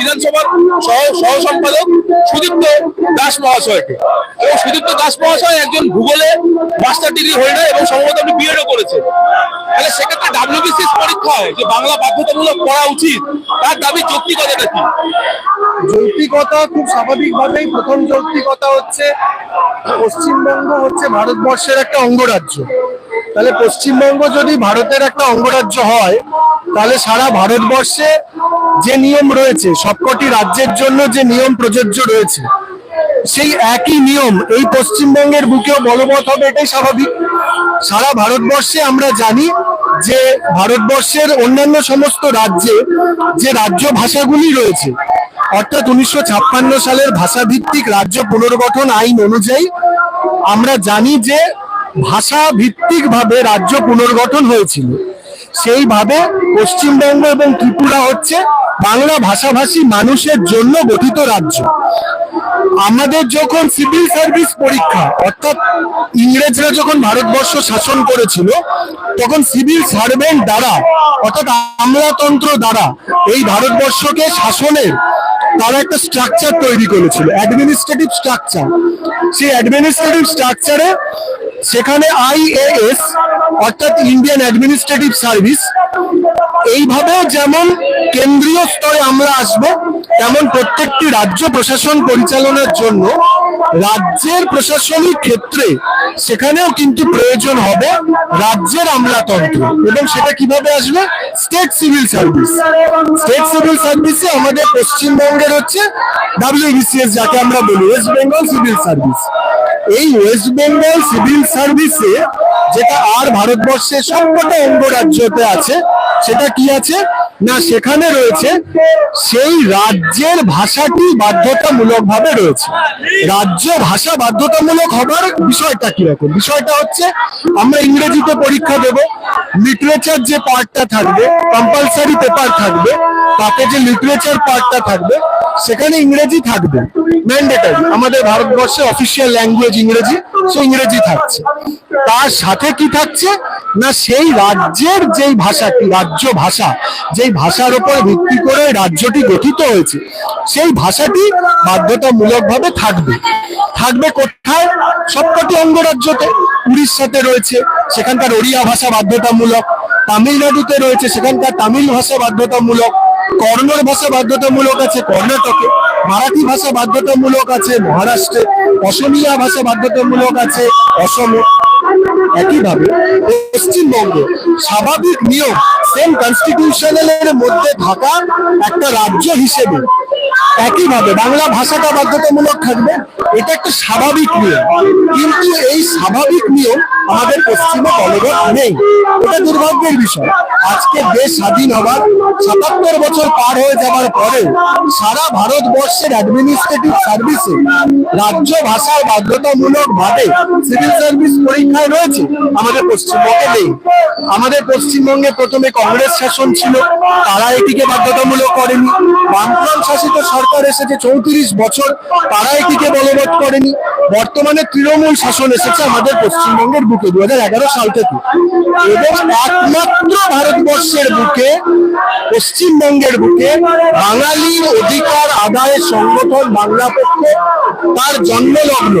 বিধানসভার সহ সহ সম্পাদক সুদীপ্ত দাস মহাশয়কে। এবং সুদীপ্ত দাস মহাশয় একজন ভূগোলে মাস্টার ডিগ্রি হোল্ডার এবং সম্ভবত আপনি বিএডও করেছেন। তাহলে সেক্ষেত্রে ডাব্লিউবিসিএস পরীক্ষায় যে বাংলা বাধ্যতামূলক করা উচিত। তার দাবি যৌক্তিকতাটা কি? যৌক্তিকতা খুব স্বাভাবিকভাবেই প্রথম যৌক্তিকতা হচ্ছে পশ্চিমবঙ্গ হচ্ছে ভারতবর্ষের একটা অঙ্গরাজ্য। তাহলে পশ্চিমবঙ্গ যদি ভারতের একটা অঙ্গরাজ্য হয়, তাহলে সারা ভারতবর্ষে যে নিয়ম রয়েছে, সবকটি রাজ্যের জন্য যে নিয়ম প্রযোজ্য রয়েছে, সেই একই নিয়ম এই পশ্চিমবঙ্গের বুকেও বলবৎ হবে, এটাই স্বাভাবিক। সারা ভারতবর্ষে আমরা জানি যে ভারতবর্ষের অন্যান্য সমস্ত রাজ্যে যে রাজ্য ভাষাগুলি রয়েছে, অর্থাৎ উনিশশো ছাপ্পান্ন সালের ভাষাভিত্তিক রাজ্য পুনর্গঠন আইন অনুযায়ী আমরা জানি যে ভাষা ভিত্তিক ভাবে রাজ্য পুনর্গঠন হয়েছিল। সেইভাবে পশ্চিমবঙ্গ এবং ত্রিপুরা হচ্ছে বাংলা ভাষাভাষী মানুষের জন্য গঠিত রাজ্য। আমাদের যখন সিভিল সার্ভিস পরীক্ষা, অর্থাৎ ইংরেজরা যখন ভারতবর্ষ শাসন করেছিল, তখন সিভিল সার্ভেন্ট দ্বারা, অর্থাৎ আমলাতন্ত্র দ্বারা এই ভারতবর্ষকে শাসনের তারা একটা স্ট্রাকচার তৈরি করেছিল অ্যাডমিনিস্ট্রেটিভ স্ট্রাকচার সেই অ্যাডমিনিস্ট্রেটিভ স্ট্রাকচারে সেখানে আইএএস অর্থাৎ ইন্ডিয়ান অ্যাডমিনিস্ট্রেটিভ সার্ভিস এইভাবে যেমন কেন্দ্রীয় স্তরে আমরা আসব, তেমন প্রত্যেকটি রাজ্য প্রশাসন পরিচালনার জন্য রাজ্যের প্রশাসনিক ক্ষেত্রে সেখানেও কিন্তু প্রয়োজন হবে রাজ্যের আমলাতন্ত্র। এবং সেটা কীভাবে আসবে? State civil service. State civil সার্ভিসে আমাদের পশ্চিমবঙ্গের হচ্ছে ডাব্লিউবিসিএস যাকে আমরা বলি ওয়েস্ট বেঙ্গল সিভিল সার্ভিস এই ওয়েস্ট বেঙ্গল সিভিল সার্ভিসে যেটা আর ভারতবর্ষের সবকটা অঙ্গরাজ্যতে আছে, সেটা কি আছে? না, সেখানে রয়েছে, সেই রাজ্যের ভাষাটি বাধ্যতামূলক ভাবে রয়েছে। রাজ্য ভাষা বাধ্যতামূলক হবার বিষয়টা কীরকম? বিষয়টা হচ্ছে, আমরা ইংরেজিতে পরীক্ষা দেব লিটারেচার যে পার্টটা থাকবে কম্পালসারি পেপার থাকবে তাতে যে লিটারেচার পার্টটা থাকবে, সেখানে ইংরেজি থাকবে ম্যান্ডেটারি আমাদের ভারতবর্ষে অফিসিয়াল ল্যাঙ্গুয়েজ ইংরেজি সে ইংরেজি থাকছে। তার সাথে কি থাকছে? না, সেই রাজ্যের যেই ভাষাটি রাজ্য ভাষা, যেই ভাষার উপর ভিত্তি করে রাজ্যটি গঠিত হয়েছে, সেই ভাষাটি বাধ্যতামূলকভাবে থাকবে। থাকবে কোথায়? সবকটি অঙ্গরাজ্যতে। উড়িষ্যাতে রয়েছে, সেখানকার ওড়িয়া ভাষা বাধ্যতামূলক। তামিলনাড়ুতে রয়েছে, সেখানকার তামিল ভাষা বাধ্যতামূলক। কর্ণর ভাষা বাধ্যতামূলক আছে, কর্ণাটকে। মারাঠি ভাষা বাধ্যতামূলক আছে, মহারাষ্ট্রে। অসমিয়া ভাষা বাধ্যতামূলক আছে, অসমে। একইভাবে পশ্চিমবঙ্গ স্বাভাবিক নিয়ম সেম কনস্টিটিউশনালের মধ্যে থাকা একটা রাজ্য হিসেবে একইভাবে বাংলা ভাষাটা বাধ্যতামূলক থাকবে, এটা একটা স্বাভাবিক নিয়ম। কিন্তু এই স্বাভাবিক নিয়ম আমাদের পশ্চিমে বলবৎ নেই। এটা দুর্ভাগ্যের বিষয়। আজকে দেশ স্বাধীন হবার সাতাত্তর বছর পার হয়ে যাওয়ার পরে সারা ভারতবর্ষের অ্যাডমিনিস্ট্রেটিভ সার্ভিসে রাজ্য ভাষায় বাধ্যতামূলক ভাবে সিভিল সার্ভিস পরীক্ষায় রয়েছে আমাদের পশ্চিমবঙ্গে নেই। আমাদের পশ্চিমবঙ্গে প্রথমে কংগ্রেস শাসন ছিল, তারা এটিকে বাধ্যতামূলক করেনি। বামফ্রন্ট শাসিত সরকার এসেছে চৌত্রিশ বছর, তারা এটিকে বলবৎ করেনি। বর্তমানে তৃণমূল শাসন এসেছে আমাদের পশ্চিমবঙ্গের বুকে দু হাজার এগারো সাল থেকে। এবং একমাত্র ভারতবর্ষের বুকে, পশ্চিমবঙ্গের বুকে, বাঙালি অধিকার আদায়ের সংগঠন বাংলা পক্ষ, তার জন্মলগ্ন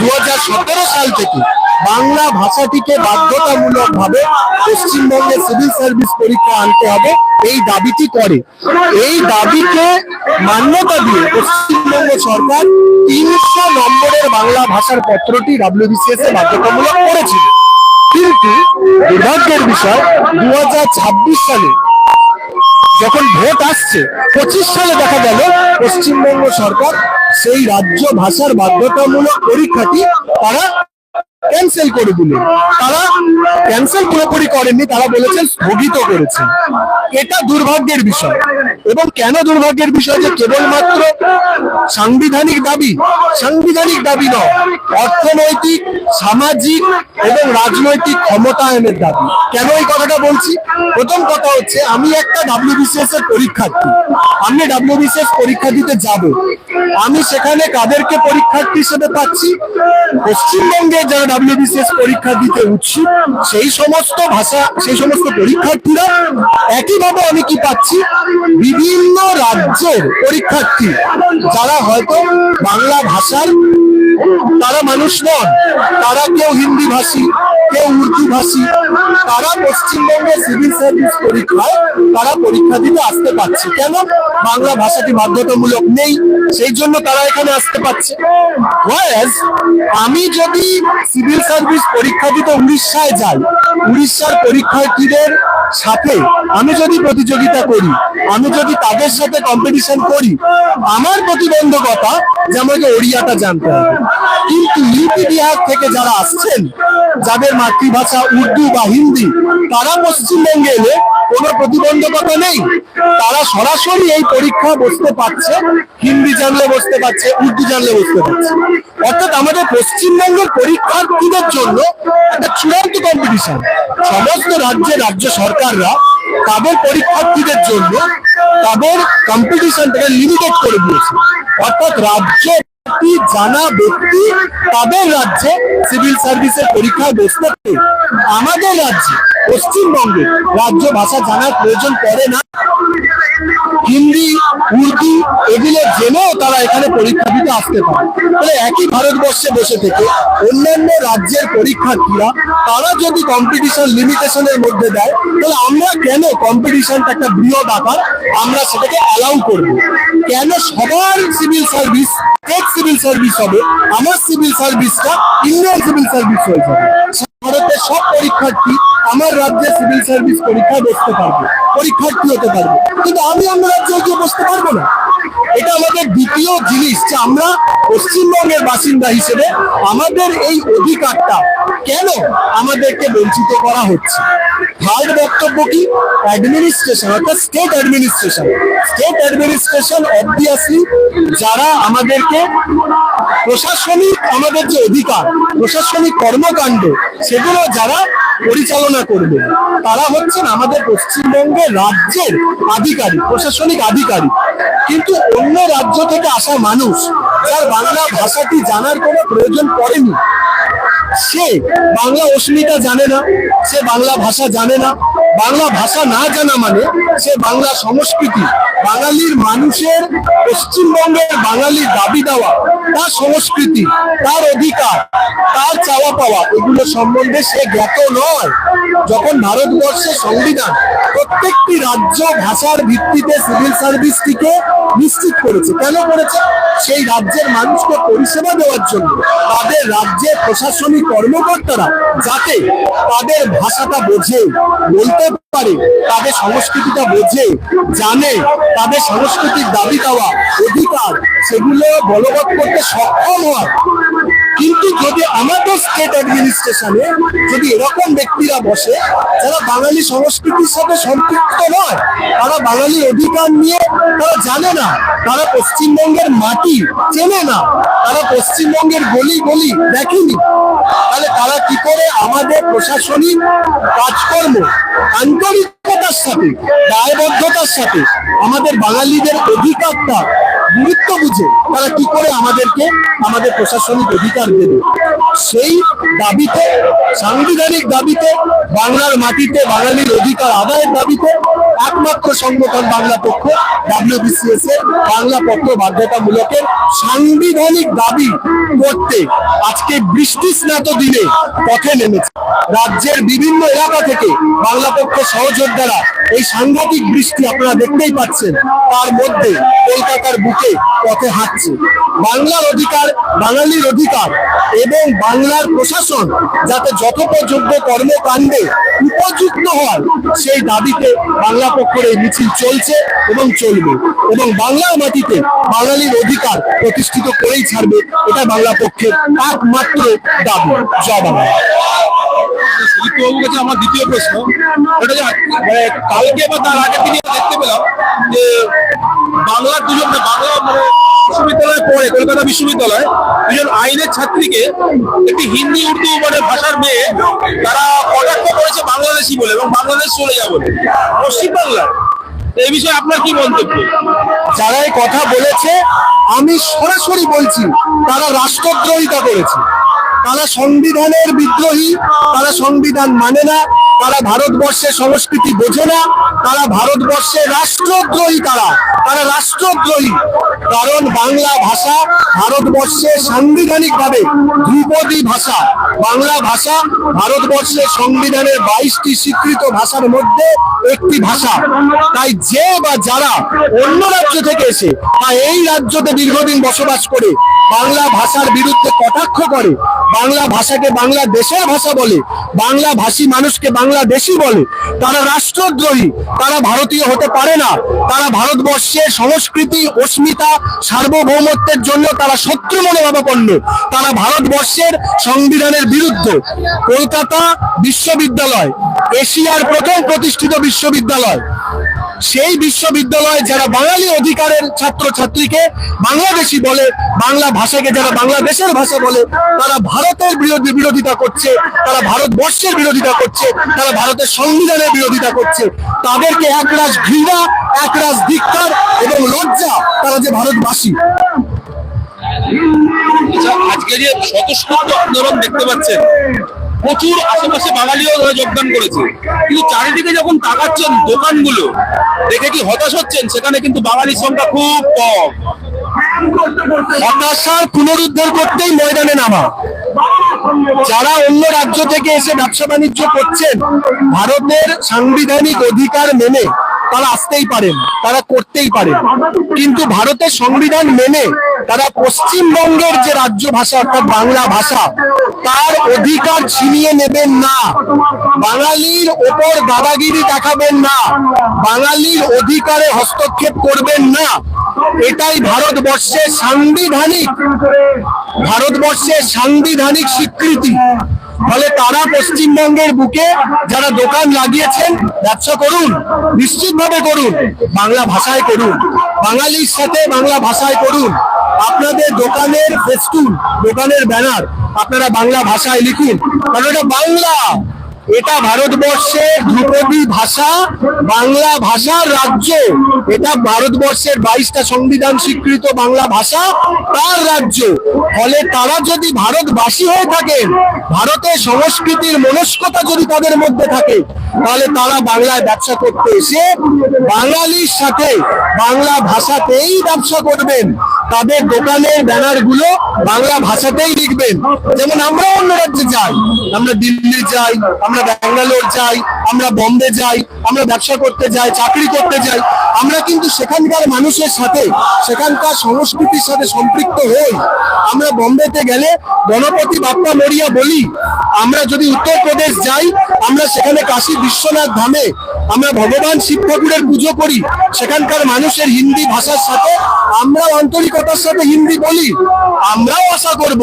দু হাজার সতেরো সাল থেকে। বাংলা ভাষাটিকে বাধ্যতামূলক ভাবে পশ্চিমবঙ্গের সিভিল সার্ভিস পরীক্ষা আনতে হবে। এই দাবিটি করে। এই দাবিকে মান্যতা দিয়ে পশ্চিমবঙ্গ সরকার তিনশো নম্বরের বাংলা ভাষার পত্রটি ডাব্লিউবিসিএস এ বাধ্যতামূলক করেছিল কিন্তু দুর্ভাগ্যের বিষয় দু হাজার ছাব্বিশ সালে যখন ভোট আসছে, পঁচিশ সালে দেখা গেল পশ্চিমবঙ্গ সরকার সেই রাজ্য ভাষার বাধ্যতামূলক পরীক্ষাটি তারা ক্যান্সেল করে দিলেন তারা ক্যান্সেল পুরোপুরি করেননি, তারা বলেছেন স্থগিত করেছেন এটা দুর্ভাগ্যের বিষয়। এবং কেন দুর্ভাগ্যের বিষয় যে কেবলমাত্র সাংবিধানিক দাবি সাংবিধানিক দাবি নয়, অর্থনৈতিক, সামাজিক এবং রাজনৈতিক ক্ষমতায়নের দাবি। কেন এই কথাটা বলছি? প্রথম কথা হচ্ছে, আমি একটা ডাব্লিউবিসিএস এর পরীক্ষার্থী। আমি ডাব্লিউবিসিএস পরীক্ষা দিতে যাব। আমি সেখানে কাদেরকে পরীক্ষার্থী হিসেবে পাচ্ছি? পশ্চিমবঙ্গে যারা ডাব্লিউবিসিএস পরীক্ষা দিতে উৎসুক, সেই সমস্ত ভাষা, সেই সমস্ত পরীক্ষার্থীরা একইভাবে আমি কি পাচ্ছি? বিভিন্ন রাজ্যের পরীক্ষার্থী, যারা হয়তো বাংলা ভাষার, তারা মানুষ নন, তারা কেউ হিন্দি ভাষী কেউ তারা পশ্চিমবঙ্গের সিভিল সার্ভিস পরীক্ষায়, তারা পরীক্ষা আসতে পারছে। কেন? বাংলা ভাষাটি বাধ্যতামূলক নেই, সেই জন্য তারা এখানে আসতে পারছে। আমি যদি সিভিল সার্ভিস পরীক্ষা দিতে উড়িষ্যায় যাই, উড়িষ্যার পরীক্ষার্থীদের সাথে আমি যদি প্রতিযোগিতা করি, আমি যদি তাদের সাথে কম্পিটিশন করি, আমার প্রতিবন্ধকতা যে আমাকে ওড়িয়াটা জানতে হবে। কিন্তু ইউপি বিহার থেকে যারা আসছেন যাদের মাতৃভাষা উর্দু বা হিন্দি, তারা পশ্চিমবঙ্গে এলে কোনো প্রতিবন্ধকতা নেই। তারা সরাসরি এই পরীক্ষা বসতে পারছে, হিন্দি জানলে বসতে পারছে, উর্দু জানলে বসতে পারছে। অর্থাৎ আমাদের পশ্চিমবঙ্গের পরীক্ষার্থীদের জন্য একটা চূড়ান্ত কম্পিটিশন সমস্ত রাজ্যের রাজ্য সরকাররা তাদের পরীক্ষার্থীদের জন্য তাদের কম্পিটিশনটাকে লিমিটেড করে দিয়েছে। অর্থাৎ রাজ্য ব্যক্তি, জানা ব্যক্তি? তাদের রাজ্যে সিভিল সার্ভিসের পরীক্ষায় বসতে আমাদের রাজ্যে পশ্চিমবঙ্গে রাজ্য ভাষা জানার প্রয়োজন পড়ে না। হিন্দি উর্দু এগুলো জেনেও তারা এখানে পরীক্ষা দিতে আসতে পারে। তাহলে একই ভারতবর্ষে বসে থেকে অন্যান্য রাজ্যের পরীক্ষার্থীরা তারা যদি কম্পিটিশন লিমিটেশনের মধ্যে দেয় তাহলে আমরা কেন কম্পিটিশনটা একটা বৃহৎ আকার আমরা সেটাকে অ্যালাউ করব? কেন সবার civil service state civil service হবে? আমার সিভিল সার্ভিসটা ইন্ডিয়ান সিভিল সার্ভিস হয়ে যাবে। ভারতের সব পরীক্ষার্থী আমার রাজ্যে সিভিল সার্ভিস পরীক্ষায় বসতে পারবে, পরীক্ষার্থী হতে পারবে। কিন্তু আমি অন্য রাজ্যে গিয়ে বসতে পারব না। এটা আমাদের দ্বিতীয় জিনিস যে আমরা পশ্চিমবঙ্গের বাসিন্দা হিসেবে আমাদের এই অধিকারটা কেন আমাদেরকে বঞ্চিত করা হচ্ছে? থার্ড বক্তব্য কি? অ্যাডমিনিস্ট্রেশন অর্থাৎ state administration state administration obviously যারা আমাদেরকে প্রশাসনিক আমাদের যে অধিকার, প্রশাসনিক কর্মকাণ্ড, সেগুলো যারা পরিচালনা করবে, তারা হচ্ছেন আমাদের পশ্চিমবঙ্গের রাজ্যের আধিকারিক, প্রশাসনিক আধিকারিক। কিন্তু অন্য রাজ্য থেকে আসা মানুষ, যার বাংলা ভাষাটি জানার কোনো প্রয়োজন পড়েনি সে বাংলা অস্মিতা জানে না, সে বাংলা ভাষা জানে না। বাংলা ভাষা না জানা মানে সে বাংলা সংস্কৃতি, বাঙালির মানুষের পশ্চিমবঙ্গের বাঙালির দাবি দেওয়া, তার সংস্কৃতি, তার অধিকার, তার চাওয়া পাওয়া, এগুলো সম্বন্ধে সে জ্ঞাত নয়। যখন ভারতবর্ষের সংবিধান প্রত্যেকটি রাজ্য ভাষার ভিত্তিতে সিভিল সার্ভিসটিকে নিশ্চিত করেছে, কেন করেছে? সেই রাজ্যের মানুষকে পরিষেবা দেওয়ার জন্য, তাদের রাজ্যের প্রশাসনিক কর্মকর্তারা যাতে তাদের ভাষাটা বোঝে, বলতে পারে, তাদের সংস্কৃতিটা বোঝে, জানে, তাদের সংস্কৃতির দাবি দেওয়া অধিকার, সেগুলো বলবৎ করতে সক্ষম হয়। কিন্তু যদি আমাদের স্টেট অ্যাডমিনিস্ট্রেশনে যদি এরকম ব্যক্তিরা বসে, যারা বাঙালি সংস্কৃতির সাথে সম্পৃক্ত নয়, তারা বাঙালি অধিকার নিয়ে তারা জানে না, তারা পশ্চিমবঙ্গের মাটি চেনে না, তারা পশ্চিমবঙ্গের গলি গলি দেখেনি, তাহলে তারা কি করে আমাদের প্রশাসনিক কাজকর্ম, আন্তরিকতার সাথে, দায়বদ্ধতার সাথে আমাদের বাঙালিদের অধিকারটা গুরুত্ব বুঝে তারা কি করে আমাদেরকে আমাদের প্রশাসনিক অধিকার দেবে? সেই দাবিতে, সাংবিধানিক দাবিতে বাংলার মাটিতে বাঙালির অধিকার আদায়ের দাবিতে একমাত্র সংগঠন বাংলা পক্ষ, ডাব্লিউবিসিএস এর বাংলা পক্ষ বাধ্যতামূলকের সাংবিধানিক দাবি করতে আজকে বৃষ্টি স্নাত দিনে পথে নেমেছে। রাজ্যের বিভিন্ন এলাকা থেকে বাংলা পক্ষের সহযোদ্ধারা এই সাংঘাতিক বৃষ্টি আপনারা দেখতেই পাচ্ছেন, তার মধ্যে কলকাতার বুকে পথে হাঁটছে। বাংলার অধিকার, বাঙালির অধিকার এবং বাংলার প্রশাসন যাতে যথোপযোগ্য কর্মকাণ্ডে উপযুক্ত হয়, সেই দাবিতে বাংলা পক্ষের এই মিছিল চলছে এবং চলবে এবং বাংলা মাটিতে বাঙালির অধিকার প্রতিষ্ঠিত করেই ছাড়বে এটা বাংলা পক্ষের একমাত্র দাবি। জয় আমার দ্বিতীয় প্রশ্ন মানে কালকে বা তার আগের দিনে দেখতে পেলাম যে বাংলার দুজন বাংলা মানে বিশ্ববিদ্যালয়ে পড়ে কলকাতা বিশ্ববিদ্যালয়, দুজন আইনের ছাত্রীকে একটি হিন্দি, উর্দু মানে ভাষার মেয়ে তারা কটাক্ষ করেছে বাংলাদেশি বলে এবং বাংলাদেশ চলে যাবে বলে। পশ্চিমবাংলায় এই বিষয়ে আপনার কি মন্তব্য? যারা এই কথা বলেছে, আমি সরাসরি বলছি, তারা রাষ্ট্রদ্রোহিতা করেছে। তারা সংবিধানের বিদ্রোহী, তারা সংবিধান মানে না, তারা ভারতবর্ষের সংস্কৃতি বোঝে না, তারা ভারতবর্ষের রাষ্ট্রদ্রোহী তারা তারা রাষ্ট্রদ্রোহী। কারণ বাংলা ভাষা ভারতবর্ষের সাংবিধানিক ভাবে ধ্রুপদী ভাষা। বাংলা ভাষা ভারতবর্ষের সংবিধানের বাইশটি স্বীকৃত ভাষার মধ্যে একটি ভাষা। তাই যে বা যারা অন্য রাজ্য থেকে এসে বা এই রাজ্যতে দীর্ঘদিন বসবাস করে বাংলা ভাষার বিরুদ্ধে কটাক্ষ করে বাংলা ভাষাকে বাংলাদেশের ভাষা বলে, বাংলা ভাষী মানুষকে বাংলাদেশি বলে। তারা রাষ্ট্রদ্রোহী, তারা ভারতীয় হতে পারে না। তারা ভারতবর্ষের সংস্কৃতি, অস্মিতা, সার্বভৌমত্বের জন্য তারা শত্রু মনোভাবাপন্ন তারা ভারতবর্ষের সংবিধানের বিরুদ্ধে। কলকাতা বিশ্ববিদ্যালয়, এশিয়ার প্রথম প্রতিষ্ঠিত বিশ্ববিদ্যালয়। সেই বিশ্ববিদ্যালয়ে যারা বাঙালি অধিকারের ছাত্র ছাত্রীকে বাংলাদেশি বলে বাংলা ভাষাকে যারা বাংলাদেশের ভাষা বলে তারা ভারতের বিরোধী বিরোধিতা করছে তারা ভারতবর্ষের বিরোধিতা করছে তারা ভারতের সংবিধানের বিরোধিতা করছে। তাদেরকে একরাশ ঘৃণা একরাশ ধিক্কার এবং লজ্জা তারা যে ভারতবাসী। আচ্ছা, আজকে যে স্বতঃস্ফূর্ত আন্দোলন দেখতে পাচ্ছেন প্রচুর আশেপাশে বাঙালিও যোগদান করেছে। কিন্তু চারিদিকে যখন তাকাচ্ছেন দোকানগুলো, দেখে কি হতাশ হচ্ছেন? সেখানে কিন্তু বাঙালির সংখ্যা খুব কম। হতাশার পুনরুদ্ধার করতেই ময়দানে নামা। যারা অন্য রাজ্য থেকে এসে ব্যবসা বাণিজ্য করছেন, ভারতের সাংবিধানিক অধিকার মেনে তারা আসতেই পারেন, তারা করতেই পারেন। কিন্তু ভারতের সংবিধান মেনে তারা পশ্চিমবঙ্গের যে রাজ্য ভাষা, অর্থাৎ বাংলা ভাষা, তার অধিকার ছিনিয়ে নেবেন না। বাঙালির ওপর দাদাগিরি দেখাবেন না। বাঙালির অধিকারে হস্তক্ষেপ করবেন না। এটাই ভারতবর্ষের সাংবিধানিক ভারতবর্ষের সাংবিধানিক স্বীকৃতি। ফলে তারা পশ্চিমবঙ্গের বুকে যারা দোকান লাগিয়েছেন, ব্যবসা করুন, নিশ্চিতভাবে করুন, বাংলা ভাষায় করুন, বাঙালির সাথে বাংলা ভাষায় করুন। আপনাদের দোকানের ফেস্টুন দোকানের ব্যানার আপনারা বাংলা ভাষায় লিখুন, কারণ এটা বাংলা। এটা ভারতবর্ষের ধ্রুপদী ভাষা, বাংলা ভাষার রাজ্য। এটা ভারতবর্ষের বাইশটা সংবিধান স্বীকৃত বাংলা ভাষা, তার রাজ্য। ফলে তারা যদি ভারতবাসী হয়ে থাকেন ভারতের সংস্কৃতির মনস্কতা যদি তাদের মধ্যে থাকে, তাহলে তারা বাংলায় ব্যবসা করতে এসে বাঙালির সাথে বাংলা ভাষাতেই ব্যবসা করবেন। তাদের দোকানের ব্যানারগুলো বাংলা ভাষাতেই লিখবেন। যেমন আমরা অন্য রাজ্যে যাই, আমরা দিল্লি যাই, আমরা ব্যাঙ্গালোর যাই, আমরা বোম্বে যাই, আমরা ব্যবসা করতে যাই, চাকরি করতে যাই, আমরা কিন্তু সেখানকার মানুষের সাথে, সেখানকার সংস্কৃতির সাথে সম্পৃক্ত হই। আমরা বোম্বেতে গেলে গণপতি বাপ্পা মরিয়া বলি, আমরা যদি উত্তরপ্রদেশ যাই, আমরা সেখানে কাশী বিশ্বনাথ ধামে আমরা ভগবান শিব ঠাকুরের পুজো করি, সেখানকার মানুষের হিন্দি ভাষার সাথে আমরা আন্তরিকতার সাথে হিন্দি বলি। আমরাও আশা করব,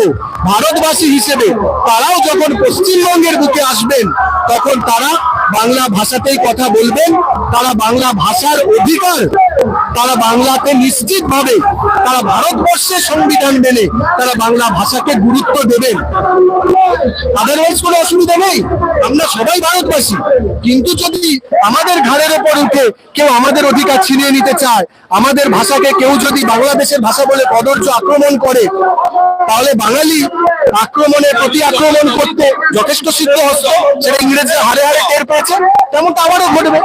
ভারতবাসী হিসেবে তারাও যখন পশ্চিমবঙ্গের বুকে আসবেন, তখন তারা বাংলা ভাষাতেই কথা বলবেন, তারা বাংলা ভাষার অধিকার তারা বাংলাতে নিশ্চিতভাবে তারা ভারতবর্ষের সংবিধান মেনে তারা বাংলা ভাষাকে গুরুত্ব দেবেন। আদারওয়াইজ কোনো অসুবিধা নেই। আমরা সবাই ভারতবাসী। কিন্তু যদি আমাদের ঘাড়ের ওপর উঠে কেউ আমাদের অধিকার ছিনিয়ে নিতে চায়, আমাদের ভাষাকে কেউ যদি বাংলাদেশের ভাষা বলে কদর্য আক্রমণ করে, তাহলে বাঙালি আক্রমণের প্রতি আক্রমণ করতে যথেষ্ট সিদ্ধ হস্ত সেটা ইংরেজরা হারে হারে টের পেয়েছে, তেমনটা আবারও ঘটবে।